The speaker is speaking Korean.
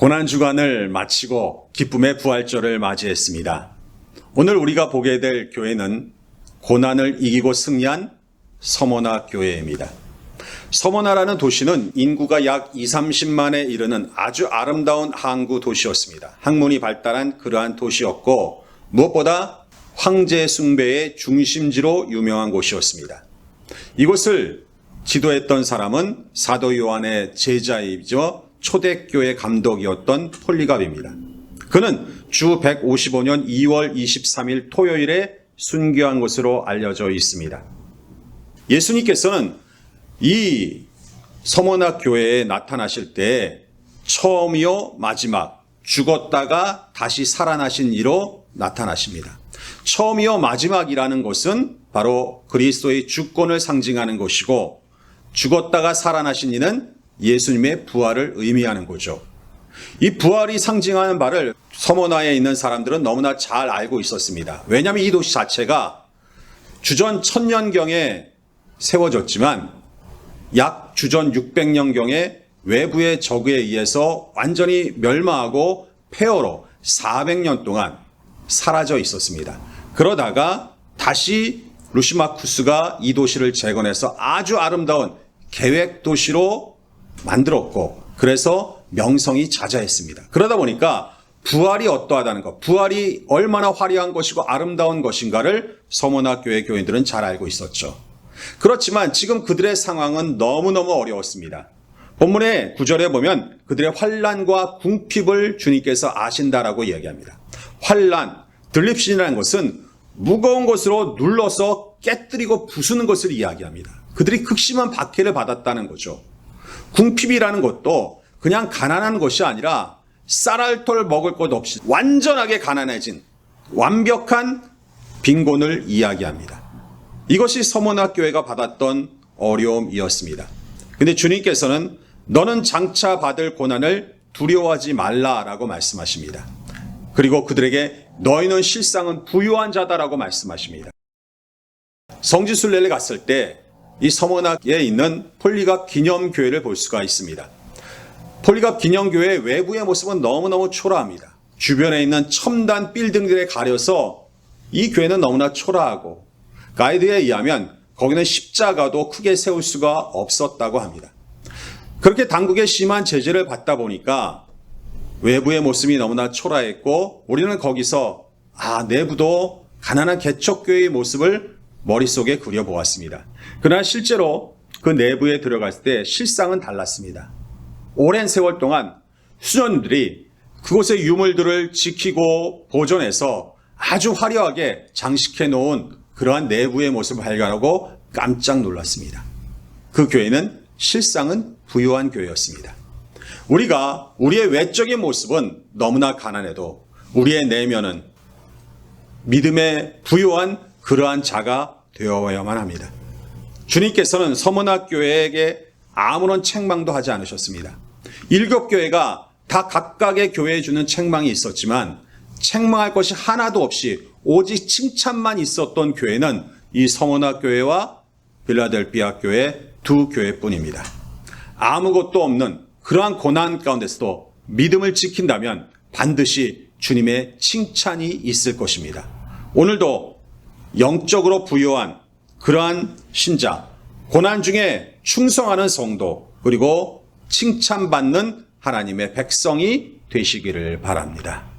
고난 주간을 마치고 기쁨의 부활절을 맞이했습니다. 오늘 우리가 보게 될 교회는 고난을 이기고 승리한 서머나 교회입니다. 서머나라는 도시는 인구가 약 2, 30만에 이르는 아주 아름다운 항구 도시였습니다. 학문이 발달한 그러한 도시였고 무엇보다 황제 숭배의 중심지로 유명한 곳이었습니다. 이곳을 지도했던 사람은 사도 요한의 제자이죠. 초대교회 감독이었던 폴리갑입니다. 그는 주 155년 2월 23일 토요일에 순교한 것으로 알려져 있습니다. 예수님께서는 이 서머나 교회에 나타나실 때 처음이요 마지막 죽었다가 다시 살아나신 이로 나타나십니다. 처음이요 마지막이라는 것은 바로 그리스도의 주권을 상징하는 것이고 죽었다가 살아나신 이는 예수님의 부활을 의미하는 거죠. 이 부활이 상징하는 바를 서머나에 있는 사람들은 너무나 잘 알고 있었습니다. 왜냐하면 이 도시 자체가 주전 천년경에 세워졌지만 약 주전 600년경에 외부의 적에 의해서 완전히 멸망하고 폐허로 400년 동안 사라져 있었습니다. 그러다가 다시 루시마쿠스가 이 도시를 재건해서 아주 아름다운 계획 도시로 만들었고 그래서 명성이 자자했습니다. 그러다 보니까 부활이 어떠하다는 것, 부활이 얼마나 화려한 것이고 아름다운 것인가를 서문학 교회 교인들은 잘 알고 있었죠. 그렇지만 지금 그들의 상황은 너무너무 어려웠습니다. 본문의 구절에 보면 그들의 환란과 궁핍을 주님께서 아신다라고 이야기합니다. 환란, 들립신이라는 것은 무거운 것으로 눌러서 깨뜨리고 부수는 것을 이야기합니다. 그들이 극심한 박해를 받았다는 거죠. 궁핍이라는 것도 그냥 가난한 것이 아니라 쌀알톨 먹을 것 없이 완전하게 가난해진 완벽한 빈곤을 이야기합니다. 이것이 서문학 교회가 받았던 어려움이었습니다. 근데 주님께서는 너는 장차 받을 고난을 두려워하지 말라라고 말씀하십니다. 그리고 그들에게 너희는 실상은 부유한 자다라고 말씀하십니다. 성지순례를 갔을 때 이 서문학에 있는 폴리갑 기념교회를 볼 수가 있습니다. 폴리갑 기념교회의 외부의 모습은 너무너무 초라합니다. 주변에 있는 첨단 빌딩들에 가려서 이 교회는 너무나 초라하고 가이드에 의하면 거기는 십자가도 크게 세울 수가 없었다고 합니다. 그렇게 당국의 심한 제재를 받다 보니까 외부의 모습이 너무나 초라했고 우리는 거기서 아 내부도 가난한 개척교회의 모습을 머릿속에 그려보았습니다. 그러나 실제로 그 내부에 들어갔을 때 실상은 달랐습니다. 오랜 세월 동안 수녀들이 그곳의 유물들을 지키고 보존해서 아주 화려하게 장식해 놓은 그러한 내부의 모습을 발견하고 깜짝 놀랐습니다. 그 교회는 실상은 부유한 교회였습니다. 우리가 우리의 외적인 모습은 너무나 가난해도 우리의 내면은 믿음의 부유한 그러한 자가 되어야만 합니다. 주님께서는 서문학 교회에게 아무런 책망도 하지 않으셨습니다. 일곱 교회가 다 각각의 교회에 주는 책망이 있었지만 책망할 것이 하나도 없이 오직 칭찬만 있었던 교회는 이 서문학 교회와 빌라델비아 교회 두 교회뿐입니다. 아무것도 없는 그러한 고난 가운데서도 믿음을 지킨다면 반드시 주님의 칭찬이 있을 것입니다. 오늘도 영적으로 부유한 그러한 신자, 고난 중에 충성하는 성도, 그리고 칭찬받는 하나님의 백성이 되시기를 바랍니다.